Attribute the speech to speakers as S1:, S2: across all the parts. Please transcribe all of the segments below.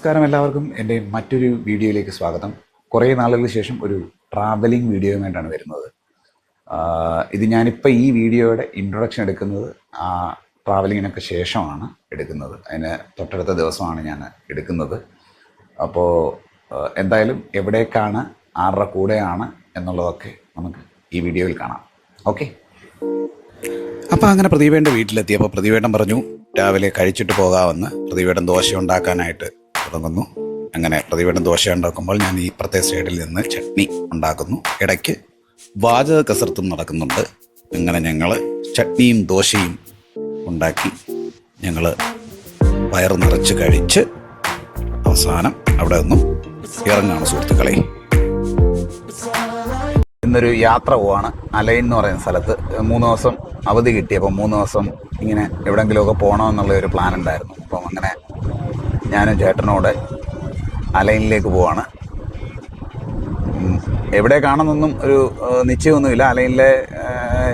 S1: നമസ്കാരം എല്ലാവർക്കും. എന്റെ മറ്റൊരു വീഡിയോയിലേക്ക് സ്വാഗതം. കുറേ നാളുകൾക്ക് ശേഷം ഒരു ട്രാവലിംഗ് വീഡിയോയുമായിട്ടാണ് വരുന്നത്. ഇത് ഞാനിപ്പോൾ ഈ വീഡിയോയുടെ ഇൻട്രൊഡക്ഷൻ എടുക്കുന്നത് ആ ട്രാവലിങ്ങിനൊക്കെ ശേഷമാണ് എടുക്കുന്നത്. അതിന് തൊട്ടടുത്ത ദിവസമാണ് ഞാൻ എടുക്കുന്നത്. അപ്പോൾ എന്തായാലും എവിടേക്കാണ് ആരുടെ കൂടെയാണ് എന്നുള്ളതൊക്കെ നമുക്ക് ഈ വീഡിയോയിൽ കാണാം. ഓക്കെ? അപ്പോൾ അങ്ങനെ പ്രദീപേന്റെ വീട്ടിലെത്തിയപ്പോൾ പ്രദീപേട്ടൻ പറഞ്ഞു രാവിലെ കഴിച്ചിട്ട് പോകാമെന്ന്. പ്രദീപേട്ടൻ ദോശ ഉണ്ടാക്കാനായിട്ട് തുടങ്ങുന്നു അങ്ങനെ പ്രദീപേട്ടൻ ദോശ ഉണ്ടാക്കുമ്പോൾ ഞാൻ ഈ പ്രത്യേക സൈഡിൽ നിന്ന് ചട്നി ഉണ്ടാക്കുന്നു. ഇടയ്ക്ക് വാചക കസർത്തും നടക്കുന്നുണ്ട്. അങ്ങനെ ഞങ്ങൾ ചട്നിയും ദോശയും ഉണ്ടാക്കി ഞങ്ങൾ വയറ് നിറച്ച് കഴിച്ച് അവസാനം അവിടെ നിന്നും ഇറങ്ങാണ് സുഹൃത്തുക്കളെ. ഇന്നൊരു യാത്ര പോവാണ്. അലൈൻ എന്ന് പറയുന്ന സ്ഥലത്ത് മൂന്ന് ദിവസം അവധി കിട്ടിയപ്പോൾ മൂന്ന് ദിവസം ഇങ്ങനെ എവിടെയെങ്കിലുമൊക്കെ പോകണമെന്നുള്ള ഒരു പ്ലാൻ ഉണ്ടായിരുന്നു. ഞാനും ചേട്ടനോടെ അലൈനിലേക്ക് പോവാണ്. എവിടെ കാണുന്നൊന്നും ഒരു നിശ്ചയമൊന്നുമില്ല. അലൈനിലെ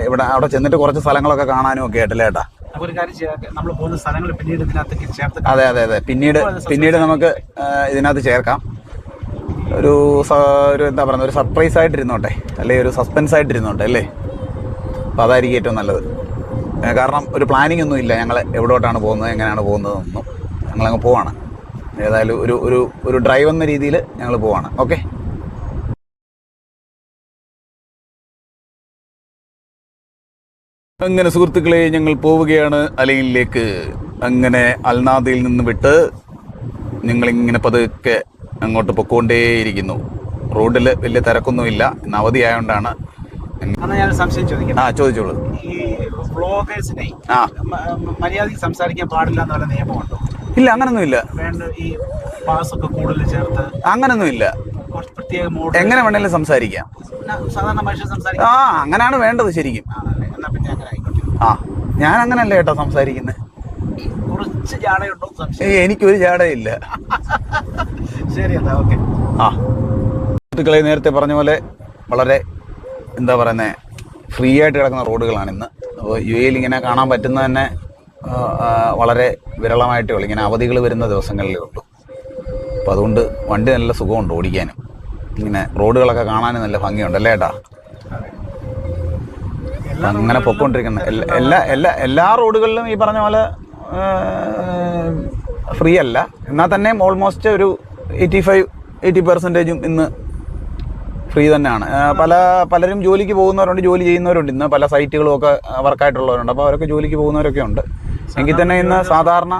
S1: ഇവിടെ അവിടെ ചെന്നിട്ട് കുറച്ച് സ്ഥലങ്ങളൊക്കെ കാണാനും ഒക്കെ ആയിട്ടില്ല ഏട്ടാ? അതെ അതെ അതെ. പിന്നീട് പിന്നീട് നമുക്ക് ഇതിനകത്ത് ചേർക്കാം. ഒരു ഒരു എന്താ പറയുക ഒരു സർപ്രൈസ് ആയിട്ടിരുന്നോട്ടെ. അല്ലെങ്കിൽ ഒരു സസ്പെൻസ് ആയിട്ടിരുന്നോട്ടെ അല്ലേ? അപ്പോൾ അതായിരിക്കും ഏറ്റവും നല്ലത്. കാരണം ഒരു പ്ലാനിംഗ് ഒന്നും ഇല്ല ഞങ്ങൾ എവിടോട്ടാണ് പോകുന്നത് എങ്ങനെയാണ് പോകുന്നതെന്നും ഞങ്ങളങ്ങ് പോവാണ്. ഏതായാലും ഒരു ഒരു ഒരു ഡ്രൈവ് എന്ന രീതിയിൽ ഞങ്ങൾ പോവാണ്. ഓക്കെ അങ്ങനെ സുഹൃത്തുക്കളെ ഞങ്ങൾ പോവുകയാണ് അലയിലേക്ക് അങ്ങനെ അൽനാദയിൽ നിന്ന് വിട്ട് ഞങ്ങളിങ്ങനെ പതുക്കെ അങ്ങോട്ട് പൊക്കോണ്ടേയിരിക്കുന്നു. റോഡിൽ വലിയ തിരക്കൊന്നുമില്ല. ഇന്ന് അവധിയായോണ്ടാണ്
S2: അന്ന് ഞാൻ സംശയം ചോദിക്കാം
S1: ആ ചോദിച്ചോളൂ.
S2: ഈ വ്ളോഗേഴ്സിനെ
S1: ആ.
S2: മര്യാദയ്ക്ക് സംസാരിക്കാൻ പാടില്ല എന്ന് നിയമമുണ്ടോ?
S1: ഇല്ല അങ്ങനൊന്നുമില്ല.
S2: വേണ്ട ഈ പാസ് ഒക്കെ കൂടുതൽ ചേർത്ത് പ്രത്യേക മോഡ്
S1: എങ്ങനെ വേണേലും സംസാരിക്കാം.
S2: സാധാരണ
S1: ആ അങ്ങനെയാണ് വേണ്ടത് ശരിക്കും. ആ ഞാൻ അങ്ങനല്ല കേട്ടോ സംസാരിക്കുന്നത്
S2: കുറച്ച് ജാടയുണ്ടോ
S1: എനിക്കൊരു ജാടയില്ല.
S2: ശരി എന്നാ ഓക്കെ.
S1: ആ. സുഹൃത്തുക്കളെ നേരത്തെ പറഞ്ഞ പോലെ വളരെ എന്താ പറയുന്നത് ഫ്രീ ആയിട്ട് കിടക്കുന്ന റോഡുകളാണ് ഇന്ന്. അപ്പോൾ യു എയിൽ ഇങ്ങനെ കാണാൻ പറ്റുന്ന തന്നെ വളരെ വിരളമായിട്ടേ ഉള്ളൂ. ഇങ്ങനെ അവധികൾ വരുന്ന ദിവസങ്ങളിലേ ഉള്ളൂ. അപ്പോൾ അതുകൊണ്ട് വണ്ടി നല്ല സുഖമുണ്ട് ഓടിക്കാനും. ഇങ്ങനെ റോഡുകളൊക്കെ കാണാനും നല്ല ഭംഗിയുണ്ട് അല്ലേ ഏട്ടാ? അങ്ങനെ പൊക്കോണ്ടിരിക്കുന്ന. എല്ലാ എല്ലാ എല്ലാ റോഡുകളിലും ഈ പറഞ്ഞ പോലെ ഫ്രീ അല്ല. എന്നാൽ തന്നെയും ഓൾമോസ്റ്റ് ഒരു എയ്റ്റി ഫൈവ് എയ്റ്റി പെർസെന്റേജും ഇന്ന് ഫ്രീ തന്നെയാണ്. പല പലരും ജോലിക്ക് പോകുന്നവരുണ്ട് ജോലി ചെയ്യുന്നവരുണ്ട്. ഇന്ന് പല സൈറ്റുകളും ഒക്കെ വർക്കായിട്ടുള്ളവരുണ്ട് അപ്പോൾ അവരൊക്കെ ജോലിക്ക് പോകുന്നവരൊക്കെ ഉണ്ട്. എങ്കിൽ തന്നെ ഇന്ന് സാധാരണ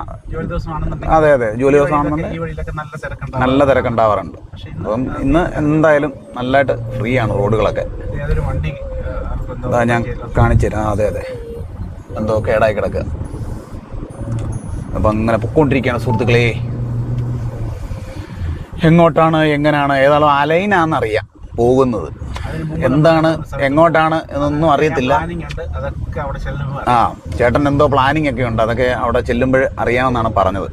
S1: അതെ അതെ. ജോലി ദിവസമാണെന്നുണ്ടെങ്കിൽ
S2: നല്ല തിരക്കുണ്ടാവും
S1: നല്ല തിരക്കുണ്ടാവാറുണ്ട്. അപ്പം ഇന്ന് എന്തായാലും നല്ലതായിട്ട് ഫ്രീ ആണ് റോഡുകളൊക്കെ. അതാ ഞാൻ കാണിച്ചു തരാം. അതെ അതെ. എന്തോ കേടായി കിടക്കുക അപ്പം അങ്ങനെ പൊക്കോണ്ടിരിക്കുകയാണ് സുഹൃത്തുക്കളെ. എങ്ങോട്ടാണ് എങ്ങനെയാണ് ഏതാണോ അലൈനാന്നറിയാം പോകുന്നത്. എന്താണ് എങ്ങോട്ടാണ് എന്നൊന്നും അറിയത്തില്ല. ആ ചേട്ടൻ എന്തോ പ്ലാനിങ് ഒക്കെ ഉണ്ട്. അതൊക്കെ അവിടെ ചെല്ലുമ്പോൾ അറിയാമെന്നാണ് പറഞ്ഞത്.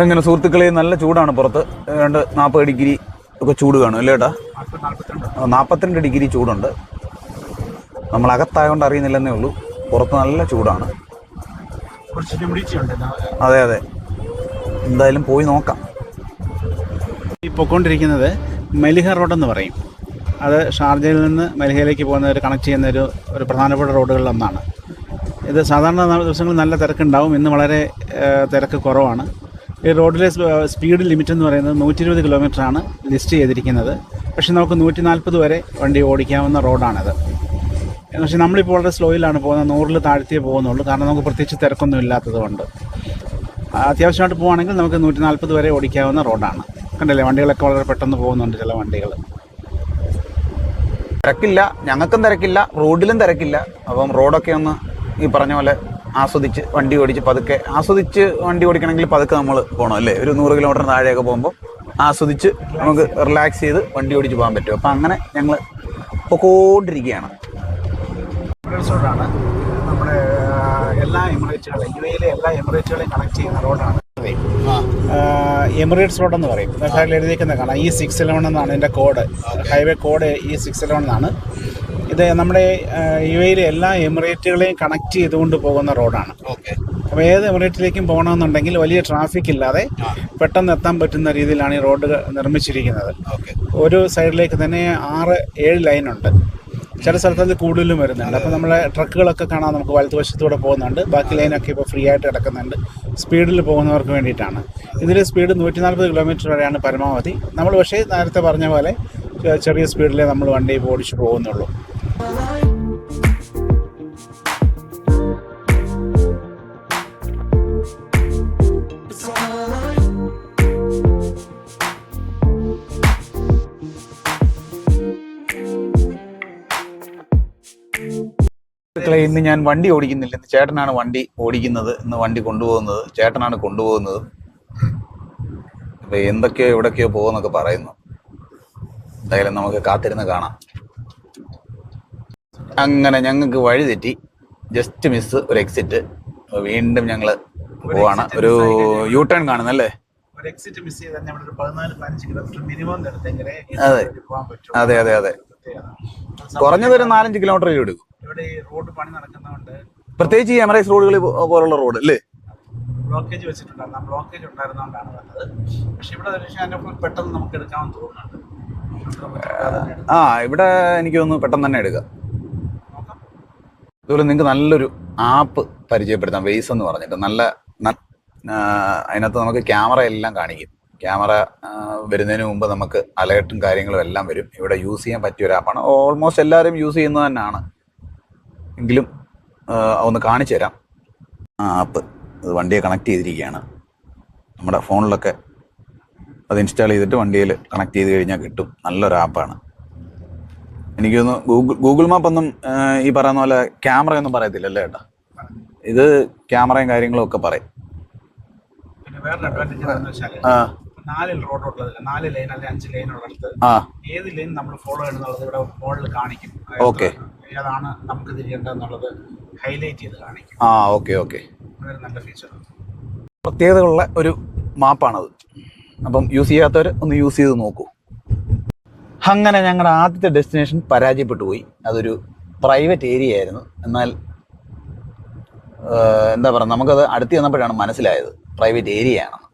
S1: അങ്ങനെ സുഹൃത്തുക്കളെ നല്ല ചൂടാണ് പുറത്ത്. ഏതാണ്ട് നാൽപ്പത് ഡിഗ്രി ഒക്കെ ചൂട് കാണും അല്ലേ ഏട്ടാ?
S2: നാൽപ്പത്തിരണ്ട്
S1: ഡിഗ്രി ചൂടുണ്ട്. നമ്മൾ അറിയുന്നില്ലെന്നേ ഉള്ളൂ. പുറത്ത് നല്ല ചൂടാണ്. അതെ അതെ. എന്തായാലും പോയി നോക്കാം.
S2: ഈ പൊയ്ക്കൊണ്ടിരിക്കുന്നത് മെലിഹ റോഡെന്ന് പറയും. അത് ഷാർജയിൽ നിന്ന് മെലിഹയിലേക്ക് പോകുന്ന ഒരു കണക്ട് ചെയ്യുന്ന ഒരു ഒരു പ്രധാനപ്പെട്ട റോഡുകളിലൊന്നാണ് ഇത് സാധാരണ ദിവസങ്ങളിൽ നല്ല തിരക്കുണ്ടാവും. ഇന്ന് വളരെ തിരക്ക് കുറവാണ്. ഈ റോഡിലെ സ്പീഡ് ലിമിറ്റ് എന്ന് പറയുന്നത് നൂറ്റി ഇരുപത് കിലോമീറ്ററാണ് ലിസ്റ്റ് ചെയ്തിരിക്കുന്നത്. പക്ഷേ നമുക്ക് നൂറ്റി നാൽപ്പത് വരെ വണ്ടി ഓടിക്കാവുന്ന റോഡാണിത്. പക്ഷേ നമ്മളിപ്പോൾ വളരെ സ്ലോയിലാണ് പോകുന്നത്. നൂറിൽ താഴ്ത്തിയേ പോകുന്നുള്ളൂ. കാരണം നമുക്ക് പ്രത്യേകിച്ച് തിരക്കൊന്നും ഇല്ലാത്തത് കൊണ്ട്. അത്യാവശ്യമായിട്ട് പോവുകയാണെങ്കിൽ നമുക്ക് നൂറ്റി നാൽപ്പത് വരെ ഓടിക്കാവുന്ന റോഡാണ്. കണ്ടല്ലേ? വണ്ടികളൊക്കെ വളരെ പെട്ടെന്ന് പോകുന്നുണ്ട് ചില വണ്ടികൾ
S1: തിരക്കില്ല. ഞങ്ങൾക്കും തിരക്കില്ല. റോഡിലും തിരക്കില്ല. അപ്പം റോഡൊക്കെ ഒന്ന് ഈ പറഞ്ഞ പോലെ ആസ്വദിച്ച് വണ്ടി ഓടിച്ച് പതുക്കെ ആസ്വദിച്ച് വണ്ടി ഓടിക്കണമെങ്കിൽ പതുക്കെ നമ്മൾ പോകണം അല്ലേ? ഒരു നൂറ് കിലോമീറ്റർ താഴെയൊക്കെ പോകുമ്പോൾ ആസ്വദിച്ച് നമുക്ക് റിലാക്സ് ചെയ്ത് വണ്ടി ഓടിച്ച് പോകാൻ പറ്റും. അപ്പം അങ്ങനെ ഞങ്ങൾ പൊക്കോണ്ടിരിക്കുകയാണ്
S2: റോഡാണ് നമ്മുടെ എല്ലാ എമിറേറ്റുകളും യു എയിലെ എല്ലാ എമിറേറ്റുകളെയും കണക്ട് ചെയ്യുന്ന റോഡാണ്. എമിറേറ്റ്സ് റോഡ് എന്ന് പറയും. വെബ്സൈറ്റിൽ എഴുതിയിരിക്കുന്നത് കാണാം. ഈ സിക്സ് ഇലവൺ എന്നാണ് ഇതിന്റെ കോഡ് ഹൈവേ കോഡ് ഈ സിക്സ് ഇലവൺ എന്നാണ്. ഇത് നമ്മുടെ യു എയിലെ എല്ലാ എമിറേറ്റുകളെയും കണക്ട് ചെയ്തുകൊണ്ട് പോകുന്ന റോഡാണ്.
S1: ഓക്കെ.
S2: അപ്പോൾ ഏത് എമിറേറ്റിലേക്കും പോകണമെന്നുണ്ടെങ്കിൽ വലിയ ട്രാഫിക് ഇല്ലാതെ പെട്ടെന്ന് എത്താൻ പറ്റുന്ന രീതിയിലാണ് ഈ റോഡ് നിർമ്മിച്ചിരിക്കുന്നത്.
S1: ഓക്കെ.
S2: ഒരു സൈഡിലേക്ക് തന്നെ ആറ് ഏഴ് ലൈനുണ്ട് ചില സ്ഥലത്ത് അത് കൂടുതലും വരുന്നുണ്ട് അപ്പോൾ നമ്മളെ ട്രക്കുകളൊക്കെ കാണാൻ നമുക്ക് വലതുവശത്തൂടെ പോകുന്നുണ്ട്. ബാക്കി ലൈനൊക്കെ ഇപ്പോൾ ഫ്രീ ആയിട്ട് കിടക്കുന്നുണ്ട്. സ്പീഡിൽ പോകുന്നവർക്ക് വേണ്ടിയിട്ടാണ്. ഇതിൽ സ്പീഡ് നൂറ്റി നാൽപ്പത് കിലോമീറ്റർ വരെയാണ് പരമാവധി. നമ്മൾ പക്ഷേ നേരത്തെ പറഞ്ഞ പോലെ ചെറിയ സ്പീഡിലേ നമ്മൾ വണ്ടി ഓടിച്ചു പോകുന്നുള്ളൂ.
S1: ഇന്ന് ഞാൻ വണ്ടി ഓടിക്കുന്നില്ല. ഇന്ന് ചേട്ടനാണ് വണ്ടി ഓടിക്കുന്നത്. ഇന്ന് വണ്ടി കൊണ്ടുപോകുന്നത്. ചേട്ടനാണ് കൊണ്ടുപോകുന്നത്. അപ്പൊ എന്തൊക്കെയോ എവിടൊക്കെയോ പോകുന്നൊക്കെ പറയുന്നു. എന്തായാലും നമുക്ക് കാത്തിരുന്ന് കാണാം. അങ്ങനെ ഞങ്ങൾക്ക് വഴി തെറ്റി. ജസ്റ്റ് മിസ് ഒരു എക്സിറ്റ് വീണ്ടും ഞങ്ങൾ പോവാണ്. ഒരു യൂ ടേൺ കാണുന്നല്ലേ
S2: എക്സിറ്റ് മിസ് ചെയ്താൽ പതിനാല് പതിനഞ്ച് കിലോമീറ്റർ മിനിമം
S1: അതെ. അതെ അതെ അതെ. കുറഞ്ഞത് ഒരു നാലഞ്ച് കിലോമീറ്റർ എടുക്കും.
S2: ഇവിടെ ഈ റോഡ് പണി നടക്കുന്നതുകൊണ്ട്
S1: പ്രത്യേകിച്ച് ഈ എമറൈസ് റോഡുകൾ പോലുള്ള റോഡ് അല്ലേ?
S2: ബ്ലോക്കേജ് വെച്ചിട്ടുണ്ടായിരുന്നു. ആ ബ്ലോക്കേജ് ഉണ്ടായിരുന്നതുകൊണ്ടാണ് വന്നത്. പക്ഷെ ഇവിടെ അതിന്റെ പെട്ടെന്ന് നമുക്ക് എടുക്കാമെന്ന് തോന്നുന്നുണ്ട്.
S1: ആ ഇവിടെ എനിക്ക് തോന്നുന്നു പെട്ടെന്ന് തന്നെ എടുക്കാം. അതുപോലെ നിങ്ങൾക്ക് നല്ലൊരു ആപ്പ് പരിചയപ്പെടുത്താം. വെയ്സ് എന്ന് പറഞ്ഞിട്ട്. നല്ല അതിനകത്ത് നമുക്ക് ക്യാമറ എല്ലാം കാണിക്കും. ക്യാമറ വരുന്നതിന് മുമ്പ് നമുക്ക് അലേർട്ടും കാര്യങ്ങളും എല്ലാം വരും. ഇവിടെ യൂസ് ചെയ്യാൻ പറ്റിയ ഒരു ആപ്പാണ് ഓൾമോസ്റ്റ് എല്ലാവരും യൂസ് ചെയ്യുന്നത് തന്നെയാണ്. എങ്കിലും ഒന്ന് കാണിച്ചു തരാം. ആ ആപ്പ് അത് വണ്ടിയെ കണക്ട് ചെയ്തിരിക്കുകയാണ്. നമ്മുടെ ഫോണിലൊക്കെ അത് ഇൻസ്റ്റാൾ ചെയ്തിട്ട് വണ്ടിയിൽ കണക്ട് ചെയ്ത് കഴിഞ്ഞാൽ കിട്ടും. നല്ലൊരു ആപ്പാണ് എനിക്കൊന്ന് ഗൂഗിൾ ഗൂഗിൾ മാപ്പ് ഒന്നും ഈ പറയുന്ന പോലെ ക്യാമറയൊന്നും പറയത്തില്ലല്ലേ ഏട്ടാ? ഇത് ക്യാമറയും കാര്യങ്ങളും ഒക്കെ പറയും. ആ.
S2: നാല് റോഡ് ഉള്ളത് നാല് ലൈൻ അല്ലെങ്കിൽ അഞ്ച് ലൈൻ ഉള്ളിടത്ത്
S1: ആ.
S2: ഏത് ലൈൻ നമ്മൾ ഫോളോ ചെയ്യണമെന്നുള്ളത് ഇവിടെ മുകളിൽ കാണിക്കും.
S1: ഓക്കെ
S2: ഏതാണ് നമുക്ക് തിരിയേണ്ടതെന്നുള്ളത് ഹൈലൈറ്റ് ചെയ്ത് കാണിക്കും.
S1: ആ ഓക്കെ ഓക്കെ
S2: അതൊരു നല്ല ഫീച്ചർ
S1: പ്രത്യേകതകളുള്ള ഒരു മാപ്പാണത് അപ്പം യൂസ് ചെയ്യാത്തവർ ഒന്ന് യൂസ് ചെയ്ത് നോക്കൂ. അങ്ങനെ ഞങ്ങളുടെ ആദ്യത്തെ ഡെസ്റ്റിനേഷൻ പരാജയപ്പെട്ടു പോയി. അതൊരു പ്രൈവറ്റ് ഏരിയ ആയിരുന്നു. എന്നാൽ എന്താ പറയുക നമുക്കത് അടുത്ത് ചെന്നപ്പോഴാണ് മനസ്സിലായത്. പ്രൈവറ്റ് ഏരിയ ആണെന്ന്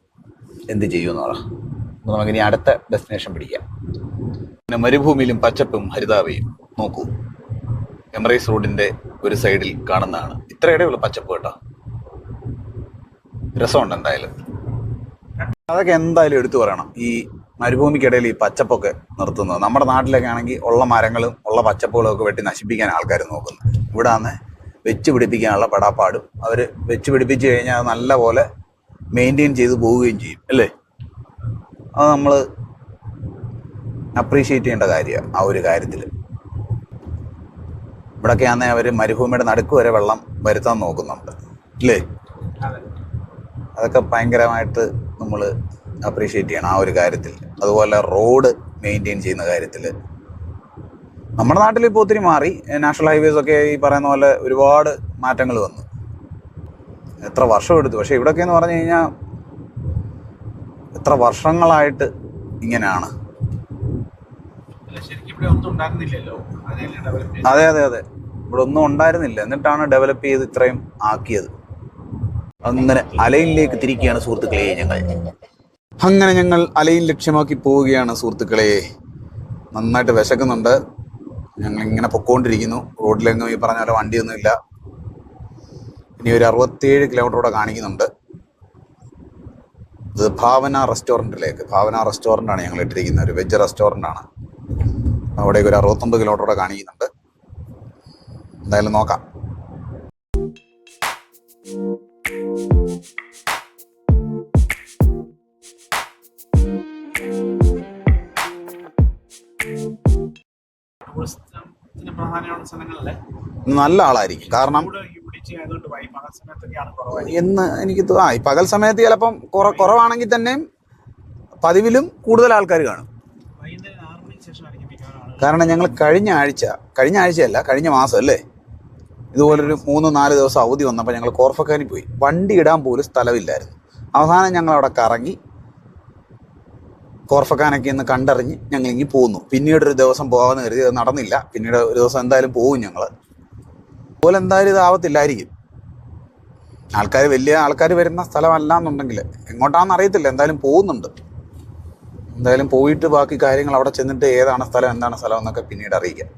S1: എന്ത് ചെയ്യുമെന്ന് പറ. നമുക്ക് നമുക്കിനി അടുത്ത ഡെസ്റ്റിനേഷൻ പിടിക്കാം. പിന്നെ മരുഭൂമിയിലും പച്ചപ്പും ഹരിതാവയും നോക്കൂ. എമറൈസ് റോഡിന്റെ ഒരു സൈഡിൽ കാണുന്നതാണ്. ഇത്ര ഇടയുള്ള പച്ചപ്പ് കേട്ടോ. രസമുണ്ട് എന്തായാലും. അതൊക്കെ എന്തായാലും എടുത്തു പറയണം. ഈ മരുഭൂമിക്കിടയിൽ ഈ പച്ചപ്പൊക്കെ നിർത്തുന്നത്. നമ്മുടെ നാട്ടിലൊക്കെ ആണെങ്കിൽ ഉള്ള മരങ്ങളും ഉള്ള പച്ചപ്പുകളും ഒക്കെ വെട്ടി നശിപ്പിക്കാൻ ആൾക്കാർ നോക്കുന്നത് ഇവിടെ ആന്ന് വെച്ച് പിടിപ്പിക്കാനുള്ള പെടാപ്പാടും. അവർ വെച്ച് പിടിപ്പിച്ച് കഴിഞ്ഞാൽ നല്ല പോലെ മെയിന്റെയിൻ ചെയ്ത് പോവുകയും ചെയ്യും അല്ലേ? അത് നമ്മൾ അപ്രീഷിയേറ്റ് ചെയ്യേണ്ട കാര്യമാണ് ആ ഒരു കാര്യത്തിൽ ഇവിടൊക്കെ ആണെങ്കിൽ അവർ മരുഭൂമിയുടെ നടുക്ക് വരെ വെള്ളം വരുത്താൻ നോക്കുന്നുണ്ട് അല്ലേ അതൊക്കെ ഭയങ്കരമായിട്ട് നമ്മൾ അപ്രീഷിയേറ്റ് ചെയ്യണം ആ ഒരു കാര്യത്തിൽ അതുപോലെ റോഡ് മെയിന്റെയിൻ ചെയ്യുന്ന കാര്യത്തിൽ നമ്മുടെ നാട്ടിൽ ഇപ്പോൾ ഒത്തിരി മാറി നാഷണൽ ഹൈവേസ് ഒക്കെ ഈ പറയുന്ന പോലെ ഒരുപാട് മാറ്റങ്ങൾ വന്നു. എത്ര വർഷം എടുത്തു. പക്ഷേ ഇവിടെയൊക്കെ എന്ന് പറഞ്ഞു കഴിഞ്ഞാൽ എത്ര വർഷങ്ങളായിട്ട് ഇങ്ങനെയാണ്. അതെ അതെ അതെ. ഇവിടെ ഒന്നും ഉണ്ടായിരുന്നില്ല. എന്നിട്ടാണ് ഡെവലപ്പ് ചെയ്ത് ഇത്രയും ആക്കിയത്. അങ്ങനെ അലയിലേക്ക് തിരിക്കുകയാണ് സുഹൃത്തുക്കളെ ഞങ്ങൾ. അങ്ങനെ ഞങ്ങൾ അലയിൽ ലക്ഷ്യമാക്കി പോവുകയാണ് സുഹൃത്തുക്കളെ. നന്നായിട്ട് വിശക്കുന്നുണ്ട്. ഞങ്ങൾ ഇങ്ങനെ പൊക്കോണ്ടിരിക്കുന്നു. റോഡിലെങ്ങും ഈ പറഞ്ഞ പോലെ വണ്ടിയൊന്നുമില്ല. ഇനി ഒരു കിലോമീറ്റർ കൂടെ കാണിക്കുന്നുണ്ട് ഇത് ഭാവന റെസ്റ്റോറന്റിലേക്ക് ഭാവന ആണ് ഞങ്ങൾ ഇട്ടിരിക്കുന്നത് ഒരു വെജ് ആണ് അവിടേക്ക് ഒരു അറുപത്തൊമ്പത് കിലോമീറ്റർ കൂടെ കാണിക്കുന്നുണ്ട് എന്തായാലും നോക്കാം നല്ല ആളായിരിക്കും കാരണം
S2: ആയതുകൊണ്ട് പകൽ സമയത്തൊക്കെയാണ് കുറവായി
S1: എന്ന് എനിക്ക് ആ ഈ പകൽ സമയത്ത് ചിലപ്പം കുറ കുറവാണെങ്കിൽ തന്നെയും പതിവിലും കൂടുതൽ ആൾക്കാർ കാണും. കാരണം ഞങ്ങൾ കഴിഞ്ഞ ആഴ്ച കഴിഞ്ഞ ആഴ്ചയല്ല കഴിഞ്ഞ മാസം അല്ലേ? ഇതുപോലൊരു മൂന്ന് നാല് ദിവസം അവധി വന്നപ്പോൾ ഞങ്ങൾ കോർഫക്കാനി പോയി. വണ്ടി ഇടാൻ പോലും സ്ഥലമില്ലായിരുന്നു. അവസാനം ഞങ്ങൾ അവിടെ കറങ്ങി കോർഫക്കാനൊക്കെ ഒന്ന് കണ്ടറിഞ്ഞ് ഞങ്ങൾ ഇങ്ങി പോന്നു. പിന്നീട് ഒരു ദിവസം പോകാമെന്ന് കരുതി അത് നടന്നില്ല. പിന്നീട് ഒരു ദിവസം എന്തായാലും പോകും ഞങ്ങൾ അതുപോലെ എന്തായാലും ഇതാവത്തില്ലായിരിക്കും ആൾക്കാർ വലിയ ആൾക്കാർ വരുന്ന സ്ഥലമല്ല എന്നുണ്ടെങ്കിൽ എങ്ങോട്ടാണെന്ന് അറിയത്തില്ല. എന്തായാലും പോകുന്നുണ്ട്. എന്തായാലും പോയിട്ട് ബാക്കി കാര്യങ്ങൾ അവിടെ ചെന്നിട്ട് ഏതാണ് സ്ഥലം എന്താണ് സ്ഥലം എന്നൊക്കെ പിന്നീട് അറിയിക്കാം.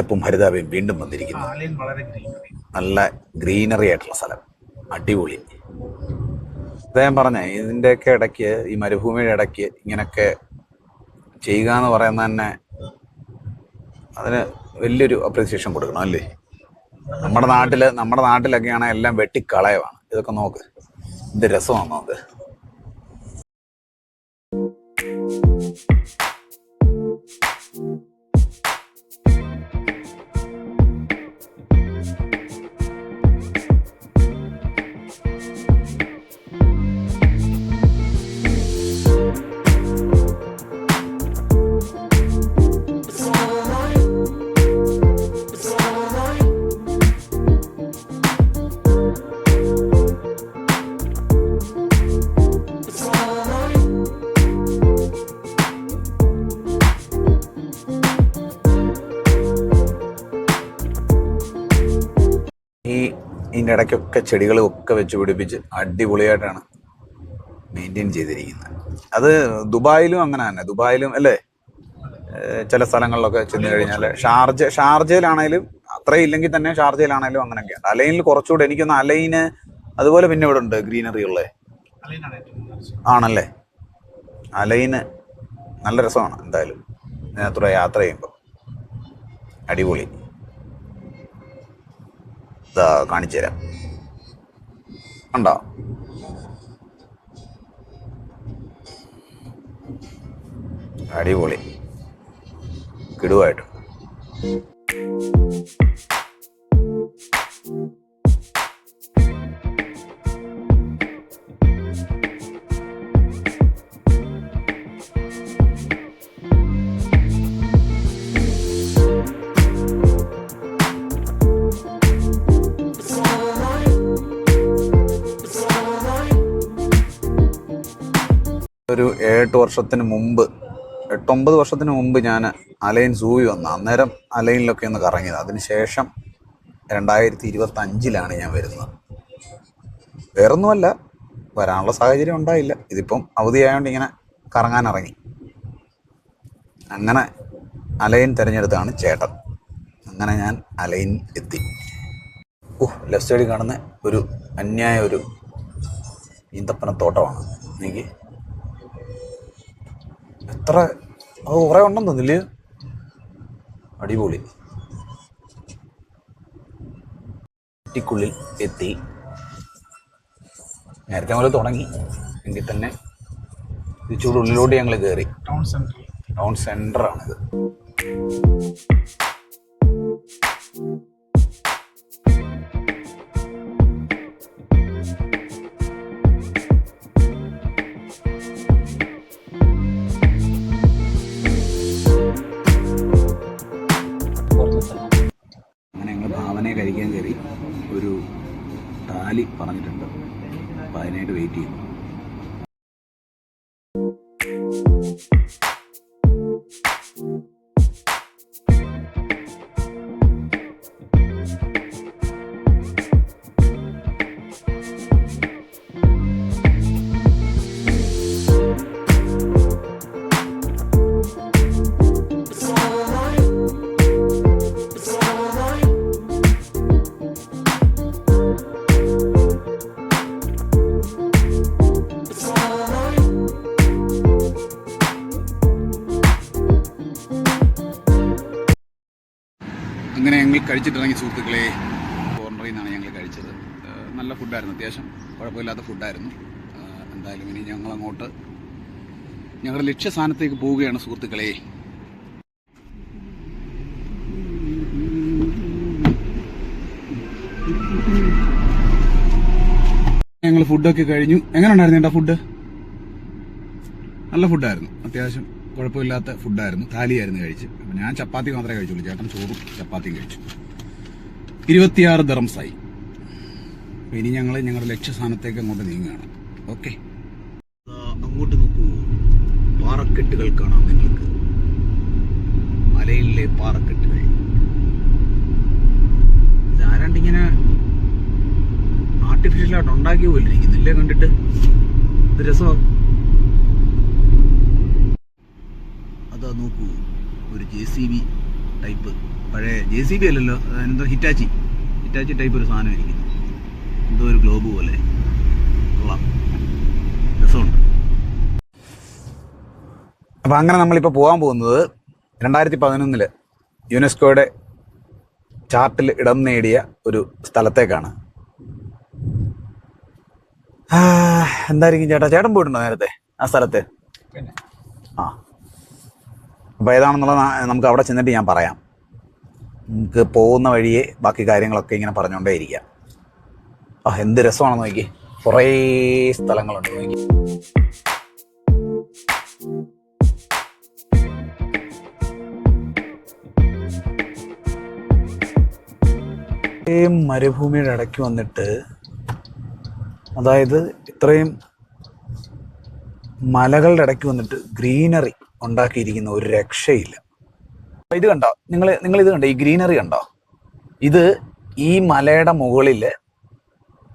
S1: പച്ചപ്പും ഹരിതാപയും വീണ്ടും വന്നിരിക്കുന്നു. നല്ല ഗ്രീനറി ആയിട്ടുള്ള സ്ഥലം. അടിപൊളി. അദ്ദേഹം പറഞ്ഞ ഇതിന്റെയൊക്കെ ഇടയ്ക്ക് ഈ മരുഭൂമിയുടെ ഇടയ്ക്ക് ഇങ്ങനൊക്കെ ചെയ്യുക എന്ന് പറയുന്ന തന്നെ അതിന് വലിയൊരു അപ്രീസിയേഷൻ കൊടുക്കണം അല്ലേ? നമ്മുടെ നാട്ടിൽ നമ്മുടെ നാട്ടിലൊക്കെയാണ് എല്ലാം വെട്ടിക്കളയവാണ്. ഇതൊക്കെ നോക്ക്. ഇത് രസമാണ് നോക്ക് ഇതിന്റെ ഇടയ്ക്കൊക്കെ ചെടികളും ഒക്കെ വെച്ച് പിടിപ്പിച്ച് അടിപൊളിയായിട്ടാണ് മെയിന്റെയിൻ ചെയ്തിരിക്കുന്നത്. അത് ദുബായിലും അങ്ങനെ തന്നെ. ദുബായിലും അല്ലേ? ചില സ്ഥലങ്ങളിലൊക്കെ ചെന്ന് കഴിഞ്ഞാൽ ഷാർജ ഷാർജയിലാണേലും അത്രയും ഇല്ലെങ്കിൽ തന്നെ ഷാർജയിലാണേലും അങ്ങനെയൊക്കെയാണ് അലൈനിൽ കുറച്ചുകൂടെ എനിക്കൊന്ന് അലൈന് അതുപോലെ പിന്നെ ഇവിടെ ഉണ്ട് ഗ്രീനറി
S2: ഏറ്റവും
S1: ആണല്ലേ? അലൈന് നല്ല രസമാണ് എന്തായാലും. ഇതിനകത്തൂടെ യാത്ര ചെയ്യുമ്പോൾ അടിപൊളി. കാണിച്ചു തരാം. ഉണ്ടോ അടിപൊളി. കിടുവായിട്ട് വർഷത്തിന് മുമ്പ് എട്ടൊമ്പത് വർഷത്തിന് മുമ്പ് ഞാൻ അലൈൻ സൂവി വന്ന അന്നേരം അലൈനിലൊക്കെ ഒന്ന് കറങ്ങിയത്. അതിനുശേഷം രണ്ടായിരത്തി ഇരുപത്തി അഞ്ചിലാണ് ഞാൻ വരുന്നത്. വേറൊന്നുമല്ല വരാനുള്ള സാഹചര്യം ഉണ്ടായില്ല. ഇതിപ്പം അവധിയായതുകൊണ്ട് ഇങ്ങനെ കറങ്ങാനിറങ്ങി. അങ്ങനെ അലൈൻ തിരഞ്ഞെടുത്താണ് ചേട്ടൻ. അങ്ങനെ ഞാൻ അലൈൻ എത്തി. ഓഹ് ലെഫ്റ്റ് സൈഡിൽ കാണുന്ന ഒരു അന്യായ ഒരു ഈന്തപ്പന തോട്ടമാണ് എനിക്ക് എത്ര അത് കുറേ ഉണ്ടെന്ന് തോന്നില്ല അടിപൊളി. ിൽ എത്തി. നേരത്തെ മുതൽ തുടങ്ങി. എങ്കിൽ തന്നെ ഇച്ചിരി ഉള്ളിലോട്ട് ഞങ്ങൾ കയറി.
S2: ടൗൺ സെന്റർ
S1: ടൗൺ സെന്ററാണിത് സുഹൃത്തുക്കളെ കോർണറിൽ നിന്നാണ് ഞങ്ങൾ കഴിച്ചത്. നല്ല ഫുഡായിരുന്നു അത്യാവശ്യം കുഴപ്പമില്ലാത്ത ഫുഡായിരുന്നു എന്തായാലും ഇനി ഞങ്ങൾ അങ്ങോട്ട് ഞങ്ങളുടെ ലക്ഷ്യസ്ഥാനത്തേക്ക് പോവുകയാണ് സുഹൃത്തുക്കളെ. ഞങ്ങൾ ഫുഡൊക്കെ കഴിഞ്ഞു. എങ്ങനെ ഉണ്ടായിരുന്നു ഫുഡ് നല്ല ഫുഡായിരുന്നു അത്യാവശ്യം കുഴപ്പമില്ലാത്ത ഫുഡായിരുന്നു താലിയായിരുന്നു കഴിച്ച് ഞാൻ ചപ്പാത്തി മാത്രമേ കഴിച്ചുള്ളൂ. ചേട്ടൻ ചോറും ചപ്പാത്തിയും കഴിച്ചു. ഇരുപത്തിയാറ് ദറംസായി ഇനി ഞങ്ങൾ ഞങ്ങളുടെ ലക്ഷ്യസ്ഥാനത്തേക്ക് അങ്ങോട്ട് നീങ്ങുകയാണ്. ഓക്കെ. അങ്ങോട്ട് നോക്കൂ. പാറക്കെട്ടുകൾ കാണാം നിങ്ങൾക്ക്. മലയിലെ പാറക്കെട്ടുകൾ. ഇതാരാണ്ടിങ്ങനെ ആർട്ടിഫിഷ്യലായിട്ട് ഉണ്ടാക്കിയ പോലെ കണ്ടിട്ട്? ഇത് രസമാണ് അതാ നോക്കൂ. ഒരു ജെ സി ബി ടൈപ്പ് പഴയ ജെ സി ബി അല്ലല്ലോ. എന്താ ഹിറ്റാച്ചി? ഹിറ്റാച്ചി ടൈപ്പ് ഒരു സാധനം എനിക്ക് എന്തോ ഒരു ഗ്ലോബ് പോലെ. കൊള്ളാം. രസമുണ്ട്. അപ്പം അങ്ങനെ നമ്മളിപ്പോൾ പോകാൻ പോകുന്നത് രണ്ടായിരത്തി പതിനൊന്നിൽ യുനെസ്കോയുടെ ചാർട്ടിൽ ഇടം നേടിയ ഒരു സ്ഥലത്തേക്കാണ്. എന്തായിരിക്കും ചേട്ടാ? ചേട്ടൻ പോയിട്ടുണ്ടോ നേരത്തെ ആ സ്ഥലത്ത്? ആ. അപ്പോൾ ഏതാണെന്നുള്ളത് നമുക്ക് അവിടെ ചെന്നിട്ട് ഞാൻ പറയാം. നമുക്ക് പോകുന്ന വഴിയെ ബാക്കി കാര്യങ്ങളൊക്കെ ഇങ്ങനെ പറഞ്ഞുകൊണ്ടേ ഇരിക്കാം ആ എന്ത് രസമാണെന്ന് നോക്കി. കുറേ സ്ഥലങ്ങളുണ്ട് നോക്കി. മരുഭൂമിയുടെ ഇടയ്ക്ക് വന്നിട്ട് അതായത് ഇത്രയും മലകളുടെ ഇടയ്ക്ക് വന്നിട്ട് ഗ്രീനറി ഉണ്ടാക്കിയിരിക്കുന്ന ഒരു രക്ഷയില്ല. ഇത് കണ്ടോ? നിങ്ങൾ നിങ്ങൾ ഇത് കണ്ടോ? ഈ ഗ്രീനറി കണ്ടോ? ഇത് ഈ മലയുടെ മുകളിൽ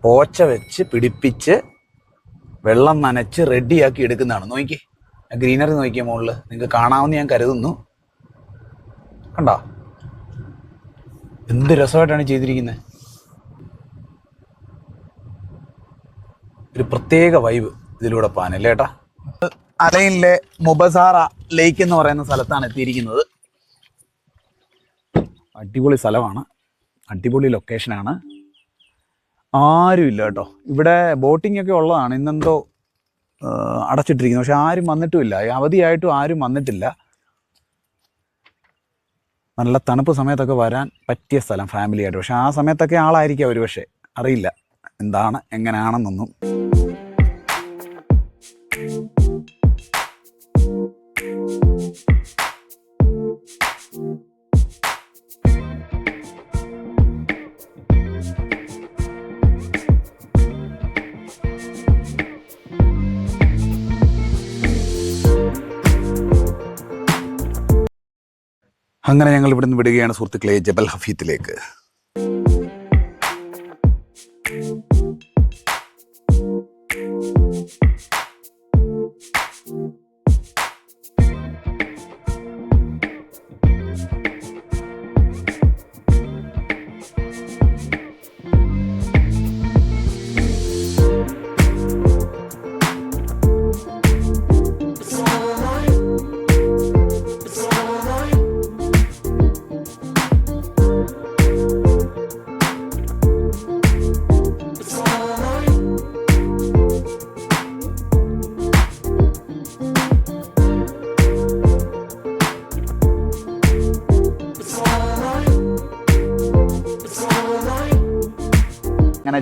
S1: പോച്ച വെച്ച് പിടിപ്പിച്ച് വെള്ളം നനച്ച് റെഡിയാക്കി എടുക്കുന്നതാണ്. നോക്കി ഗ്രീനറി നോക്കിയ മുകളിൽ നിങ്ങൾക്ക് കാണാമെന്ന് ഞാൻ കരുതുന്നു. കണ്ടോ? എന്ത് രസമായിട്ടാണ് ചെയ്തിരിക്കുന്നത് ഒരു പ്രത്യേക വൈബ് ഇതിലൂടെ പാനല്ലേ ഏട്ടാ? അലയിലെ മുബസാറ ലേക്ക് എന്ന് പറയുന്ന സ്ഥലത്താണ് എത്തിയിരിക്കുന്നത്. അടിപൊളി സ്ഥലമാണ്. അടിപൊളി ലൊക്കേഷനാണ് ആരുമില്ല കേട്ടോ. ഇവിടെ ബോട്ടിംഗ് ഒക്കെ ഉള്ളതാണ്. ഇന്നെന്തോ അടച്ചിട്ടിരിക്കുന്നു. പക്ഷെ ആരും വന്നിട്ടുമില്ല. അവധിയായിട്ടും ആരും വന്നിട്ടില്ല. നല്ല തണുപ്പ് സമയത്തൊക്കെ വരാൻ പറ്റിയ സ്ഥലം ഫാമിലിയായിട്ട് പക്ഷെ ആ സമയത്തൊക്കെ ആളായിരിക്കും ഒരു പക്ഷേ അറിയില്ല. എന്താണ് എങ്ങനെയാണെന്നൊന്നും. അങ്ങനെ ഞങ്ങൾ ഇവിടുന്ന് വിടുകയാണ് സുഹൃത്തുക്കളെ ജബൽ ഹഫീത്തിലേക്ക്.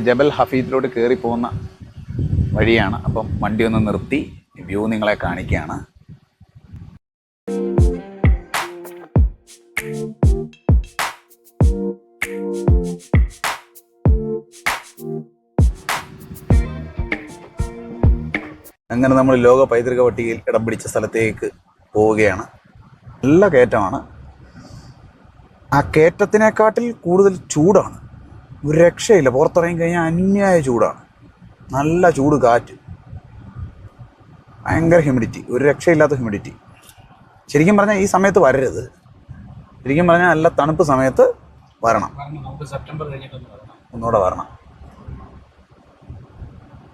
S1: ജബൽ ഹഫീദിലോട്ട് കയറി പോകുന്ന വഴിയാണ്. അപ്പം വണ്ടി ഒന്ന് നിർത്തി വ്യൂ നിങ്ങളെ കാണിക്കുകയാണ്. അങ്ങനെ നമ്മൾ ലോക പൈതൃക പട്ടികയിൽ ഇടം പിടിച്ച സ്ഥലത്തേക്ക് പോവുകയാണ്. നല്ല കയറ്റമാണ്. ആ കയറ്റത്തിനെക്കാട്ടിൽ കൂടുതൽ ചൂടാണ്. ഒരു രക്ഷയില്ല. പുറത്തിറങ്ങി കഴിഞ്ഞാൽ അന്യായ ചൂടാണ്. നല്ല ചൂട് കാറ്റ്. ഭയങ്കര ഹ്യൂമിഡിറ്റി ഒരു രക്ഷയില്ലാത്ത ഹ്യൂമിഡിറ്റി ശരിക്കും പറഞ്ഞാൽ ഈ സമയത്ത് വരരുത്. ശരിക്കും പറഞ്ഞാൽ നല്ല തണുപ്പ് സമയത്ത് വരണം. ഒന്നുകൂടെ വരണം.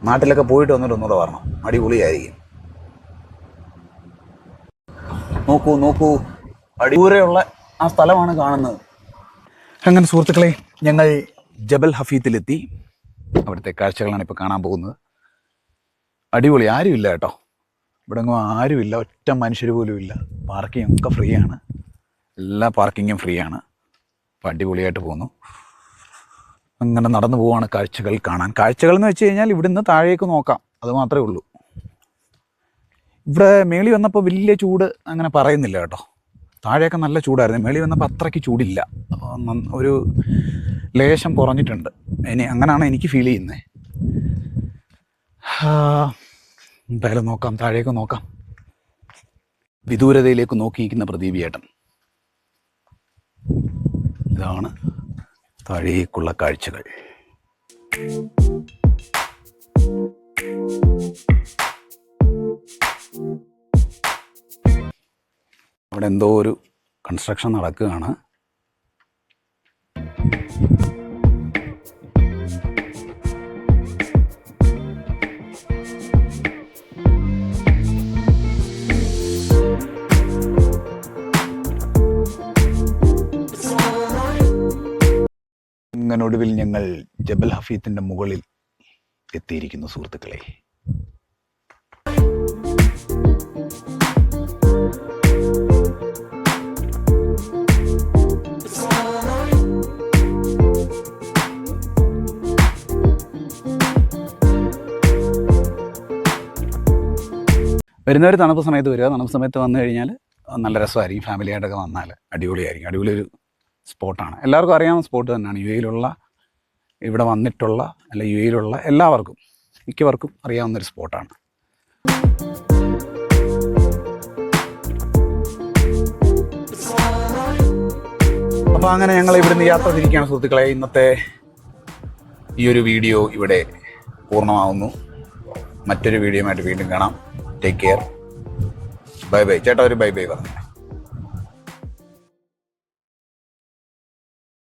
S1: നാട്ടിലൊക്കെ പോയിട്ട് വന്നിട്ട് ഒന്നുകൂടെ വരണം. അടിപൊളിയായിരിക്കും. നോക്കൂ നോക്കൂ. അടിപൂരെയുള്ള ആ സ്ഥലമാണ് കാണുന്നത്. അങ്ങനെ സുഹൃത്തുക്കളെ ഞങ്ങൾ ജബൽ ഹഫീത്തിലെത്തി. അവിടുത്തെ കാഴ്ചകളാണ് ഇപ്പോൾ കാണാൻ പോകുന്നത്. അടിപൊളി ആരുമില്ല കേട്ടോ. ഇവിടെ എങ്ങും ആരുമില്ല ഒറ്റ മനുഷ്യർ പോലും ഇല്ല. പാർക്കിംഗ് ഒക്കെ ഫ്രീ ആണ്. എല്ലാ പാർക്കിങ്ങും ഫ്രീ ആണ്. അപ്പോൾ അടിപൊളിയായിട്ട് പോകുന്നു. അങ്ങനെ നടന്നു പോവാണ് കാഴ്ചകൾ കാണാൻ. കാഴ്ചകൾ എന്ന് വെച്ച് കഴിഞ്ഞാൽ ഇവിടുന്ന് താഴേക്ക് നോക്കാം. അത് മാത്രമേ ഉള്ളൂ. ഇവിടെ മേളി വന്നപ്പോൾ വലിയ ചൂട് അങ്ങനെ പറയുന്നില്ല കേട്ടോ. താഴെയൊക്കെ നല്ല ചൂടായിരുന്നു. മേളി വന്നപ്പോൾ അത്രയ്ക്ക് ചൂടില്ല. ഒരു ലേശം കുറഞ്ഞിട്ടുണ്ട്. ഇനി അങ്ങനെയാണ് എനിക്ക് ഫീൽ ചെയ്യുന്നത് എന്തായാലും നോക്കാം താഴേക്ക് നോക്കാം. വിദൂരതയിലേക്ക് നോക്കിയിരിക്കുന്ന പ്രദീപ് ഏട്ടൻ ഇതാണ് താഴേക്കുള്ള കാഴ്ചകൾ. അവിടെ എന്തോ ഒരു കൺസ്ട്രക്ഷൻ നടക്കുകയാണ്. അങ്ങനെ ഒടുവിൽ ഞങ്ങൾ ജബൽ ഹഫീത്തിന്റെ മുകളിൽ എത്തിയിരിക്കുന്നു സുഹൃത്തുക്കളെ. വരുന്നവർ തണുപ്പ് സമയത്ത് വരിക. തണുപ്പ് സമയത്ത് വന്നു കഴിഞ്ഞാൽ നല്ല രസമായിരിക്കും. ഫാമിലിയായിട്ടൊക്കെ വന്നാൽ അടിപൊളിയായിരിക്കും. അടിപൊളി ഒരു സ്പോട്ടാണ്. എല്ലാവർക്കും അറിയാവുന്ന സ്പോട്ട് തന്നെയാണ് യു എയിലുള്ള ഇവിടെ വന്നിട്ടുള്ള അല്ല യു എയിലുള്ള എല്ലാവർക്കും മിക്കവർക്കും അറിയാവുന്ന ഒരു സ്പോട്ടാണ്. അപ്പോൾ അങ്ങനെ ഞങ്ങൾ ഇവിടുന്ന് യാത്ര തിരിക്കുകയാണ് സുഹൃത്തുക്കളെ. ഇന്നത്തെ ഈ ഒരു വീഡിയോ ഇവിടെ പൂർണമാവുന്നു. മറ്റൊരു വീഡിയോ ആയിട്ട് വീണ്ടും കാണാം. ടേക്ക് കെയർ ബൈ ബൈ ചേട്ടാ ഒരു ബൈ ബൈ പറഞ്ഞു.